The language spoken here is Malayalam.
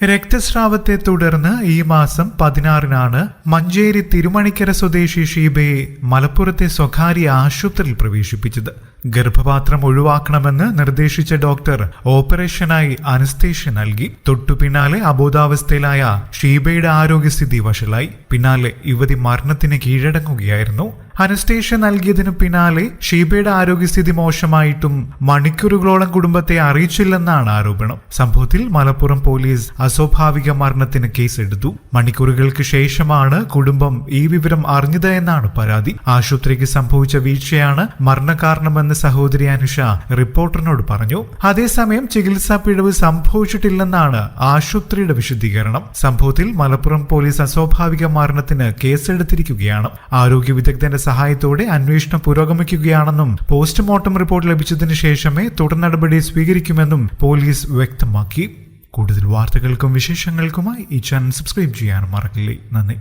രക്തസ്രാവത്തെ തുടർന്ന് ഈ മാസം പതിനാറിനാണ് മഞ്ചേരി തിരുമണിക്കര സ്വദേശി ഷീബയെ മലപ്പുറത്തെ സ്വകാര്യ ആശുപത്രിയിൽ പ്രവേശിപ്പിച്ചത്. ഗർഭപാത്രം ഒഴിവാക്കണമെന്ന് നിർദ്ദേശിച്ച ഡോക്ടർ ഓപ്പറേഷനായി അനസ്തേഷ്യ നൽകി. തൊട്ടു പിന്നാലെ അബോധാവസ്ഥയിലായ ഷീബയുടെ ആരോഗ്യസ്ഥിതി വഷളായി. പിന്നാലെ യുവതി മരണത്തിന് കീഴടങ്ങുകയായിരുന്നു. അനസ്തേഷ്യ നൽകിയതിനു പിന്നാലെ ഷീബയുടെ ആരോഗ്യസ്ഥിതി മോശമായിട്ടും മണിക്കൂറുകളോളം കുടുംബത്തെ അറിയിച്ചില്ലെന്നാണ് ആരോപണം. സംഭവത്തിൽ മലപ്പുറം പോലീസ് അസ്വാഭാവിക മരണത്തിന് കേസെടുത്തു. മണിക്കൂറുകൾക്ക് ശേഷമാണ് കുടുംബം ഈ വിവരം അറിഞ്ഞത് എന്നാണ് പരാതി. ആശുപത്രിക്ക് സംഭവിച്ച വീഴ്ചയാണ് മരണകാരണമെന്ന് സഹോദരി അനുഷ റിപ്പോർട്ടറിനോട് പറഞ്ഞു അതേസമയം ചികിത്സാ പിഴവ് സംഭവിച്ചിട്ടില്ലെന്നാണ് ആശുപത്രിയുടെ വിശദീകരണം. സംഭവത്തിൽ മലപ്പുറം പോലീസ് അസ്വാഭാവിക മരണത്തിന് കേസെടുത്തിരിക്കുകയാണ്. ആരോഗ്യ വിദഗ്ധന്റെ സഹായത്തോടെ അന്വേഷണം പുരോഗമിക്കുകയാണെന്നും പോസ്റ്റ്മോർട്ടം റിപ്പോർട്ട് ലഭിച്ചതിനു ശേഷമേ തുടർ നടപടി സ്വീകരിക്കുമെന്നും പോലീസ് വ്യക്തമാക്കി. കൂടുതൽ വാർത്തകൾക്കും വിശേഷങ്ങൾക്കുമായി ഈ ചാനൽ സബ്സ്ക്രൈബ് ചെയ്യാൻ മറക്കില്ലേ. നന്ദി.